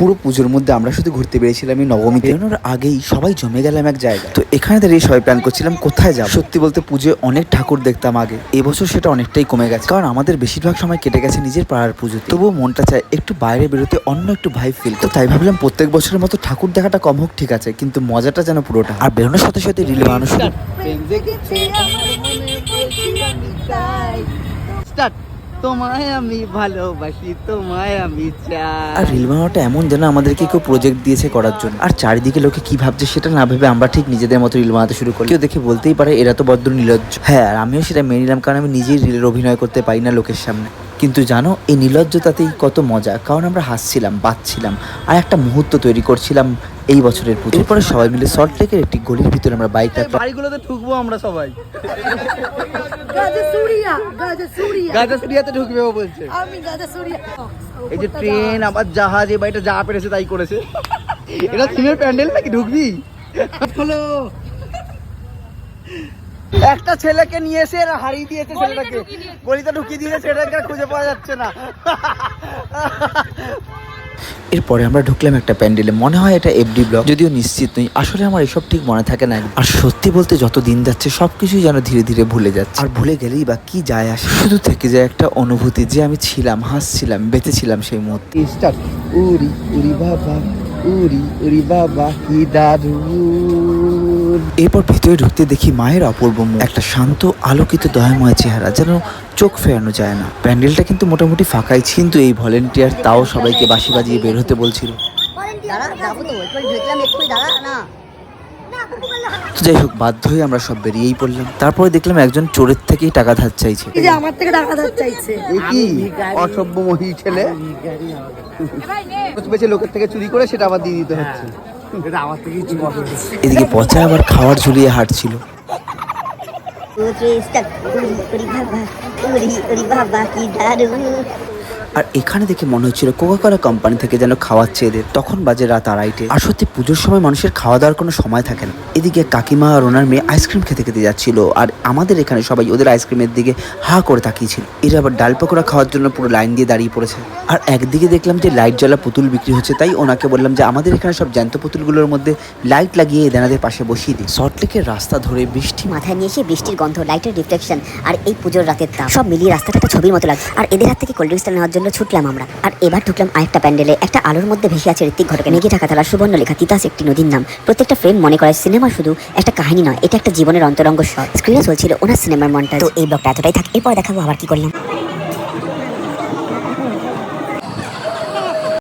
পুরো পুজোর মধ্যে আমরা শুধু ঘুরতে বেরিয়েছিলাম এই নবমী বেরোনোর আগেই সবাই জমে গেলাম এক জায়গায়। তো এখানে দাঁড়িয়ে সবাই প্ল্যান করছিলাম কোথায় যাব। সত্যি বলতে পুজোয় অনেক ঠাকুর দেখতাম আগে। এবছর সেটা অনেকটাই কমে গেছে। কারণ আমাদের বেশিরভাগ সময় কেটে গেছে নিজের পাড়ার পুজোতে। তবুও মনটা চায় একটু বাইরে বেরোতে অন্য একটু ভাই ফিল তো তাই ভাবলাম প্রত্যেক বছরের মতো ঠাকুর দেখাটা কম হোক ঠিক আছে কিন্তু মজাটা যেন পুরোটা আর বেরোনোর সাথে সাথে রিল শুরু স্টার্ট তোমায় আমি ভালোবাসি, তোমায় আমি চাই। আর রিল বানানোটা এমন যেন আমাদেরকে কেউ প্রজেক্ট দিয়েছে করার জন্য। আর চারিদিকে লোকে কি ভাবছে সেটা না ভেবে আমরা ঠিক নিজেদের মতো রিল বানাতে শুরু করি। কেউ দেখে বলতেই পারে এরা তো বড্ড নির্লজ্জ হ্যাঁ আর আমিও সেটা মেনে নিলাম কারণ আমি নিজেই রিলের অভিনয় করতে পারি না লোকের সামনে। কিন্তু জানো, এই নির্লজ্জতাতেই কত মজা। কারণ আমরা হাসছিলাম, বাঁচছিলাম। আর একটা মুহূর্ত তৈরি করছিলাম এই বছরের পুজো এরপরে সবাই মিলে সল্ট লেকের একটি গলির ভিতরে আমরা বাইক রাখলাম বাড়িগুলোতে ঢুকবো আমরা সবাই। গাজা সুরিয়া গাজা সুরিয়া গাজা সিরিয়াতে ঢুকবে ও বলছে। আমি গাজা সুরিয়া এই যে ট্রেন আবার জাহাজ এই বাড়িটা যা পেরেছে তাই করেছে। এটা থিমের প্যান্ডেল নাকি ঢুকবি? হলো একটা ছেলেকে নিয়ে এসে এরা হারিয়ে দিয়েছে ছেলেটাকে। গলিতে ঢুকিয়ে দিয়েছে ছেলেটাকে আর খুঁজে পাওয়া যাচ্ছে না। এরপরে আমরা ঢুকলাম একটা প্যান্ডেলে। মনে হয় এটা এফডি ব্লক। যদিও নিশ্চিত নই আসলে আমার এসব ঠিক মনে থাকে না। আর সত্যি বলতে যত দিন যাচ্ছে সবকিছুই যেন ধীরে ধীরে ভুলে যাচ্ছে। আর ভুলে গেলেই বা কি যায় আসে? শুধু থেকে যায় একটা অনুভূতি যে আমি ছিলাম হাসছিলাম বেঁচেছিলাম সেই মুহূর্তে। উরি উরি বাবা উরি উরি বাবা কি দারুণ। এরপর ভিতরে ঢুকতে দেখি মায়ের অপূর্ব একটা শান্ত আলোকিত দয়াময় চেহারা যেন চোখ ফেরানো যায় না। প্যান্ডেলটা কিন্তু মোটামুটি ফাঁকাই ছিল, কিন্তু এই ভলেন্টিয়ার তাও সবাইকে বাসি বাজিয়ে বের হতে বলছিল। তো একটু ঢুকলাম একটু দাঁড়া না। তো যাই হোক বাধ্য হয়ে আমরা সব বেরিয়েই পড়লাম। তারপরে দেখলাম একজন চোরের থেকেই টাকা ধার চাইছে। এই যে আমার থেকে টাকা ধার চাইছে। কি? অসভ্য মহি ছেলে? লোকের থেকে চুরি করে সেটা আবার দিয়ে দিতে হচ্ছে। এদিকে পচা আবার খাওয়ার ঝুলিয়ে হাঁটছিল। বাবা কি দারুণ। আর এখানে দেখে মনে হচ্ছিল কোকা কোলা কোম্পানি থেকে যেন খাওয়াচ্ছে এদের তখন বাজে রাত আড়াইটে। আর সত্যি পুজোর সময় মানুষের খাওয়া দাওয়ার কোনো সময় থাকে না। এদিকে কাকিমা আর ওনার মেয়ে আইসক্রিম খেতে খেতে যাচ্ছিল, আর আমাদের এখানে সবাই ওদের আইসক্রিমের দিকে হা করে তাকিয়েছিল। এরা আবার ডাল পকোড়া খাওয়ার জন্য পুরো লাইন দিয়ে দাঁড়িয়ে পড়েছে। আর একদিকে দেখলাম যে লাইট জ্বালা পুতুল বিক্রি হচ্ছে, তাই ওনাকে বললাম যে আমাদের এখানে সব জ্যান্ত পুতুলগুলোর মধ্যে লাইট লাগিয়ে এদেনাদের পাশে বসিয়ে দিই। সল্টলেকের রাস্তা ধরে বৃষ্টি মাথায় নিয়ে এসে বৃষ্টির গন্ধ লাইটের রিফ্লেকশন আর এই পুজোর রাতের দাম সব মিলিয়ে রাস্তাটা ছবির মতো লাগে আর এদের হাত থেকে কোল্ড ড্রিঙ্কসটা নেওয়ার জন্য ছুটলাম আমরা। আর এবার ঢুকলাম আরেকটা প্যান্ডেলে। একটা আলোর মধ্যে ভেসে আছে ঋত্বিক ঘটকে। মেঘে ঢাকা তালা সুবর্ণ লেখা তিতাস একটি নদীর নাম। প্রত্যেকটা ফ্রেম মনে করায় সিনেমা শুধু একটা কাহিনী নয়, এটা একটা জীবনের অন্তরঙ্গ শট। স্ক্রিনে চলছিল ওনার সিনেমার মনটা তো এই ব্লগটা এতটাই থাক, এরপর দেখাবো আবার কি করলাম।